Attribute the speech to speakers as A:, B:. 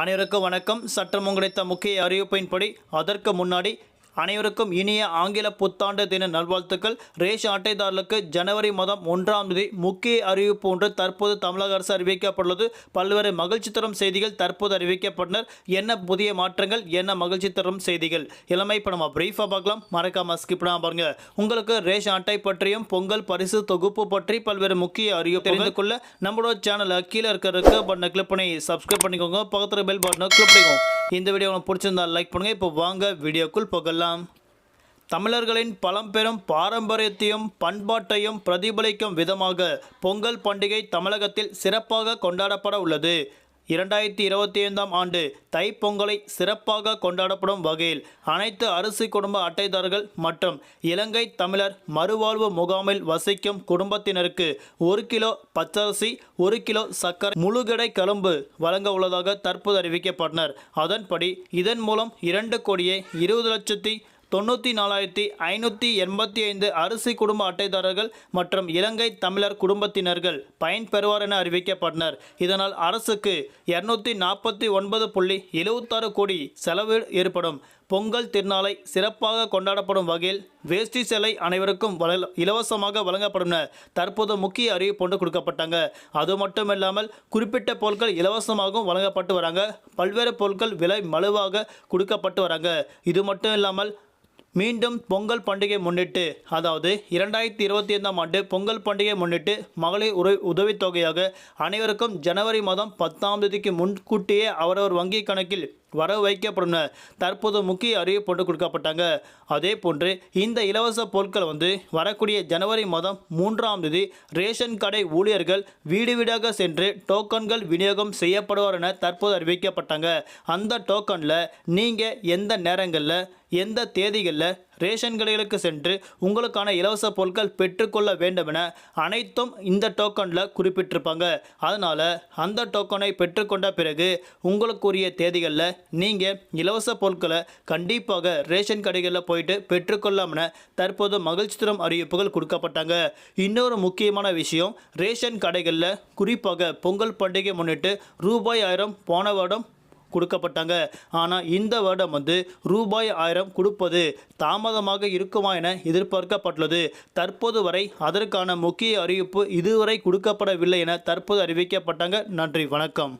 A: அனைவருக்கும் வணக்கம். சற்றம் கிடைத்த முக்கிய அறிவிப்பின்படி அதற்கு முன்னாடி அனைவருக்கும் இனிய ஆங்கில புத்தாண்டு தின நல்வாழ்த்துக்கள். ரேஷன் அட்டைதாரர்களுக்கு ஜனவரி மாதம் ஒன்றாம் தேதி முக்கிய அறிவிப்பு ஒன்று தற்போது தமிழக அரசு அறிவிக்கப்பட்டுள்ளது. பல்வேறு மகிழ்ச்சி தரும் செய்திகள் தற்போது அறிவிக்கப்பட்டனர். என்ன புதிய மாற்றங்கள் என்ன மகிழ்ச்சி தரும் செய்திகள்? எல்லாமே இப்போ நம்ம பிரீஃபாக பார்க்கலாம். மறக்காம ஸ்கிப் பண்ணாம பாருங்க. உங்களுக்கு ரேஷன் அட்டை பற்றியும் பொங்கல் பரிசு தொகுப்பு பற்றி பல்வேறு முக்கிய அறிவிப்பு தெரிந்து கொள்ள நம்மளோட சேனலை கீழே இருக்கிற இருக்க பட்டனை கிளிக் பண்ணி சப்ஸ்கிரைப் பண்ணிக்கோங்க. பக்கத்தில் பெல் பட்டனை கிளிக் பண்ணிக்கோங்க. இந்த வீடியோ உங்களுக்கு பிடிச்சிருந்தா லைக் பண்ணுங்கள் இப்போ வாங்க வீடியோக்குள் போகலாம். தமிழர்களின் பழம்பெரும் பாரம்பரியத்தையும் பண்பாட்டையும் பிரதிபலிக்கும் விதமாக பொங்கல் பண்டிகை தமிழகத்தில் சிறப்பாக கொண்டாடப்பட உள்ளது. இரண்டாயிரத்தி இருபத்தி ஐந்தாம் ஆண்டு தைப்பொங்கலை சிறப்பாக கொண்டாடப்படும் வகையில் அனைத்து அரிசி குடும்ப அட்டைதாரர்கள் மற்றும் இலங்கை தமிழர் மறுவாழ்வு முகாமில் வசிக்கும் குடும்பத்தினருக்கு ஒரு கிலோ பச்சரிசி ஒரு கிலோ சர்க்கரை முழுகடை கலம்பு வழங்க உள்ளதாக தற்போது அறிவிக்கப்பட்டனர். அதன்படி இதன் மூலம் இரண்டு கோடியே இருபது லட்சத்தி தொண்ணூற்றி நாலாயிரத்தி ஐநூற்றி எண்பத்தி ஐந்து அரிசி குடும்ப அட்டைதாரர்கள் மற்றும் இலங்கை தமிழர் குடும்பத்தினர்கள் பயன்பெறுவார் என அறிவிக்கப்பட்டனர். இதனால் அரசுக்கு இரநூத்தி நாற்பத்தி ஒன்பது புள்ளி எழுபத்தாறு கோடி செலவு ஏற்படும். பொங்கல் திருநாளை சிறப்பாக கொண்டாடப்படும் வகையில் வேஷ்டி சேலை அனைவருக்கும் இலவசமாக வழங்கப்படும் தற்போது முக்கிய அறிவிப்பு ஒன்று கொடுக்கப்பட்டாங்க. அது மட்டும் இல்லாமல் குறிப்பிட்ட பொருட்கள் இலவசமாகவும் வழங்கப்பட்டு வராங்க. பல்வேறு பொருட்கள் விலை மலுவாக கொடுக்கப்பட்டு வராங்க. இது மட்டும் இல்லாமல் மீண்டும் பொங்கல் பண்டிகை முன்னிட்டு அதாவது இரண்டாயிரத்தி இருபத்தி ஐந்தாம் ஆண்டு பொங்கல் பண்டிகை முன்னிட்டு மகளிர் உரை உதவித்தொகையாக அனைவருக்கும் ஜனவரி மாதம் பத்தாம் தேதிக்கு முன்கூட்டியே அவரவர் வங்கி கணக்கில் வர வைக்கப்படும் தற்போது முக்கிய அறிவு ஒன்று கொடுக்கப்பட்டாங்க. அதே போன்று இந்த இலவச பொருட்கள் வந்து வரக்கூடிய ஜனவரி மாதம் மூன்றாம் தேதி ரேஷன் கடை ஊழியர்கள் வீடு வீடாக சென்று டோக்கன்கள் விநியோகம் செய்யப்படுவார் என தற்போது அறிவிக்கப்பட்டாங்க. அந்த டோக்கனில் நீங்கள் எந்த நேரங்களில் எந்த தேதிகளில் ரேஷன் கடைகளுக்கு சென்று உங்களுக்கான இலவச பொருட்கள் பெற்றுக்கொள்ள வேண்டும் என அனைத்தும் இந்த டோக்கனில் குறிப்பிட்டிருப்பாங்க. அதனால் அந்த டோக்கனை பெற்றுக்கொண்ட பிறகு உங்களுக்குரிய தேதிகளில் நீங்கள் இலவச பொருட்களை கண்டிப்பாக ரேஷன் கடைகளில் போயிட்டு பெற்றுக்கொள்ளலாம் என தற்போது மகிழ்ச்சி அறிவிப்புகள் கொடுக்கப்பட்டாங்க. இன்னொரு முக்கியமான விஷயம் ரேஷன் கடைகளில் குறிப்பாக பொங்கல் பண்டிகை முன்னிட்டு ரூபாய் ஆயிரம் போன வருடம் கொடுக்கப்பட்டாங்க. ஆனால் இந்த வருடம் வந்து ரூபாய் ஆயிரம் கொடுப்பது தாமதமாக இருக்குமா என எதிர்பார்க்கப்பட்டுள்ளது. தற்போது வரை அதற்கான முக்கிய அறிவிப்பு இதுவரை கொடுக்கப்படவில்லை என தற்போது அறிவிக்கப்பட்டாங்க. நன்றி வணக்கம்.